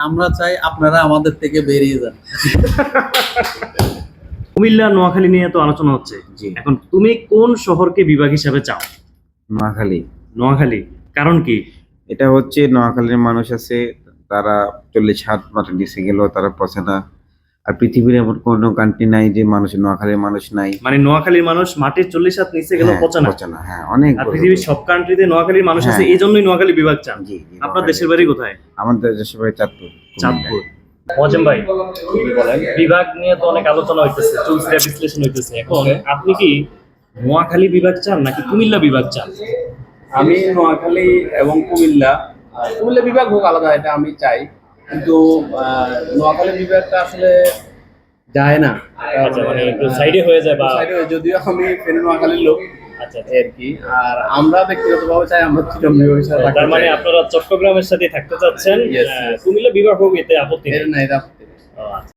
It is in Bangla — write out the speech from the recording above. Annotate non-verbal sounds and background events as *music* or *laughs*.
আমরা চাই আপনারা আমাদের থেকে বেরিয়ে যান। *laughs* কুমিল্লা নোয়াখালী নিয়ে তো আলোচনা হচ্ছে। জি। এখন তুমি কোন শহরকে বিভাগ হিসাবে চাও? নোয়াখালী। নোয়াখালী। কারণ কি? এটা হচ্ছে নোয়াখালীর মানুষ আছে তারা চল্লিশ হাত মাঠে নিচে গেলেও তারা পচে না। আর পৃথিবীর এমন কোনো কান্ট্রি নাই যে মানুষ নোয়াখালীর মানুষ নাই। মানে নোয়াখালীর মানুষ মাটির চল্লিশ হাত নিচে গেলেও হ্যাঁ, পচে না। হ্যাঁ অনেক আর পৃথিবীর সব কান্ট্রিতে নোয়াখালীর মানুষ আছে হ্যাঁ। এই জন্যই নোয়াখালী বিভাগ চান। জি জি আপনার দেশের বাড়ি কোথায়? আমাদের দেশের বাড়ি চাঁদপুর চাঁদপুর। মজেম ভাই বিভাগ নিয়ে তো অনেক আলোচনা হইতেছে চলছে বিশ্লেষণ হইতেছে। এখন আপনি কি নোয়াখালী বিভাগ চান নাকি কুমিল্লা বিভাগ চান? আমি নোয়াখালী এবং কুমিল্লা কুমিল্লা বিভাগ হোক আলাদা এটা আমি চাই। কিন্তু নোয়াখালী বিভাগটা আসলে যায় না। আচ্ছা মানে সাইডে হয়ে যায় বা সাইডে যদিও আমি ফেনী নোয়াখালীর লোক আচ্ছা আচ্ছা। আর কি। আর আমরা ব্যক্তিগতভাবে চাই আমরা চিরম বিভাগের সাথে তার মানে আপনারা চট্টগ্রামের সাথে থাকতে চাচ্ছেন? কুমিল্লা বিভাগ হোক এতে আপত্তি না এটা